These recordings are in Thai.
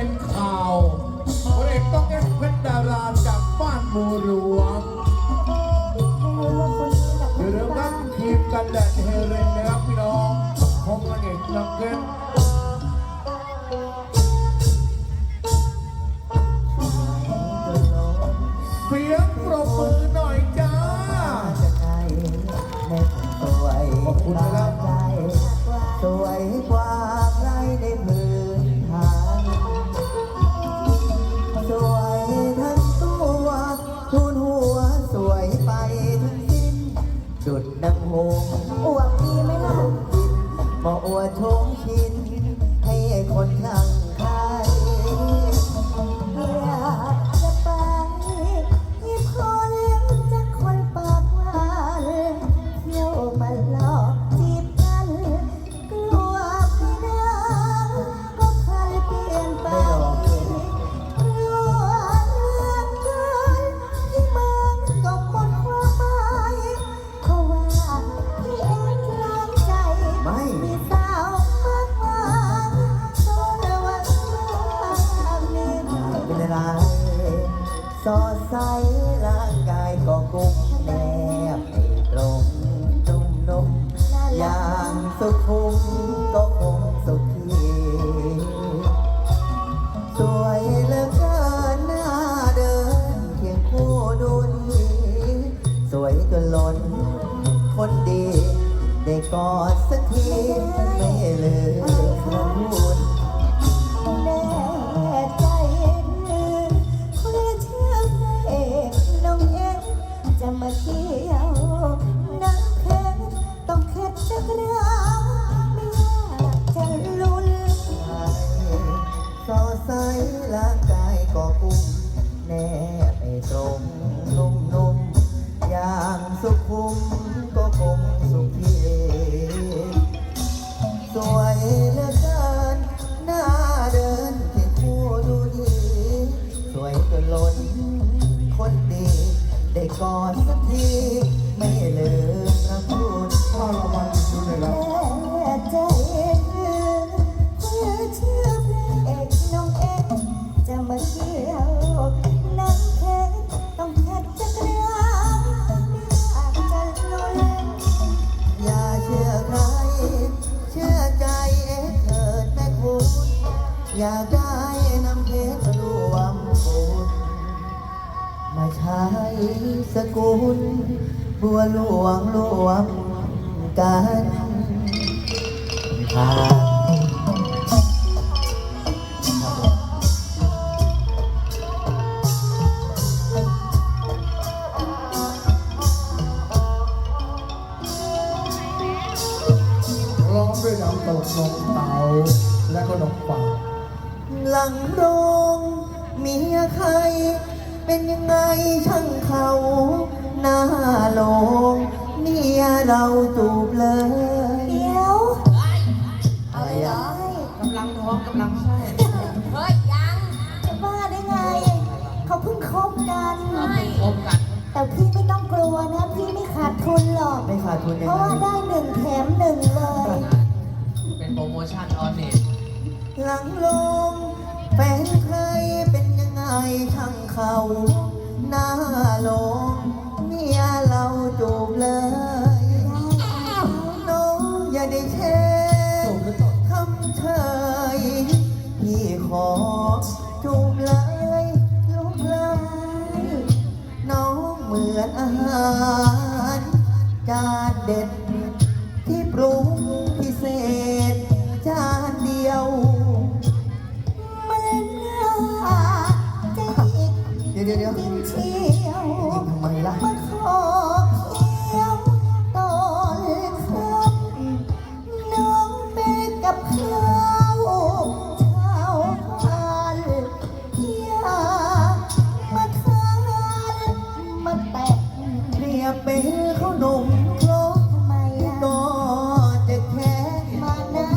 เป็นข่าวพระเอกต้องแก้เพชรดาราจากบ้านบัวหลวงไม่รู้ว่าคนนี้กับคอย่านลืมครับ้าบนครีมกันแดดเฮเรนนะครับพี่น้องของนางเอกน้ำเพชรเสียงปรบมือหน่อยจ้าจะใช่แม่ผมสวยขอบคุณนะครับตาใจสวยกว่า ดนังหงอวบดีไหมล่ะมาอวดชมชินให้คนคลั่ง สอดใสร่างกายก็กุมแนบให้ตรงนุ่มนุ่มอย่างสุขุมก็คงสุขีสวยเหลือเกินหน้าเดินเคียงคู่ดูดีสวยจนล้นคนดี ได้กอดสักทีไม่ลืม กอดสักที ไม่ลืมพระคุณข้าวรางวัลดูเลยครับแน่ใจคนเชื่อพระเอกน้องเอ็จะมาเที่ยวนักเพชรต้องเข็ดจักรยานไม่อยากจะลุ้นอย่าเชื่อใคร เชื่อใจเอ็ดเถิดแม่คุณ อยากได้น้ำเพชรรวมบุญ มาใช้สกุล บัวหลวงรวมกันครับร้องด้วยน้ำตกนมเตาและก็นมป่าหลังโรงเมียใคร เป็นยังไงช่างเขาหน้าโลงเมียเราจูบเลยเดี๋ยวอะไรอะกำลังท้องกำลังไส้เฮ้ยยังจะบ้าได้ไง เขาเพิ่งคบกันพบกัน แต่พี่ไม่ต้องกลัวนะ พี่ไม่ขาดทุนหรอก ไม่ขาดทุนเพยังราะไงว่าได้หนึ่งแถมหนึ่งเลย เป็นโปรโมชั่นออนเน็ตหลังโล เขาหน้าลงเมียเราจูบเลย น้องอย่าได้แช่ทำเฉยพี่ขอจูบเลยลูกเลยน้องเหมือนอาหารจานเด็ด เป็นขนมครก็จะแค่มาได้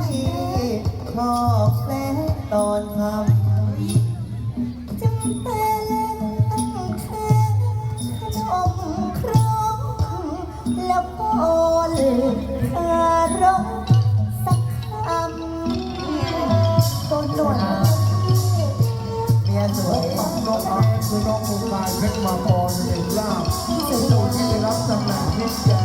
ขอบแสงตอนทำจำเป็นแค่ขมครกแล้วก็อเมียองร้องแมคืกบายเพชรมาปอนเด็กล่า stop.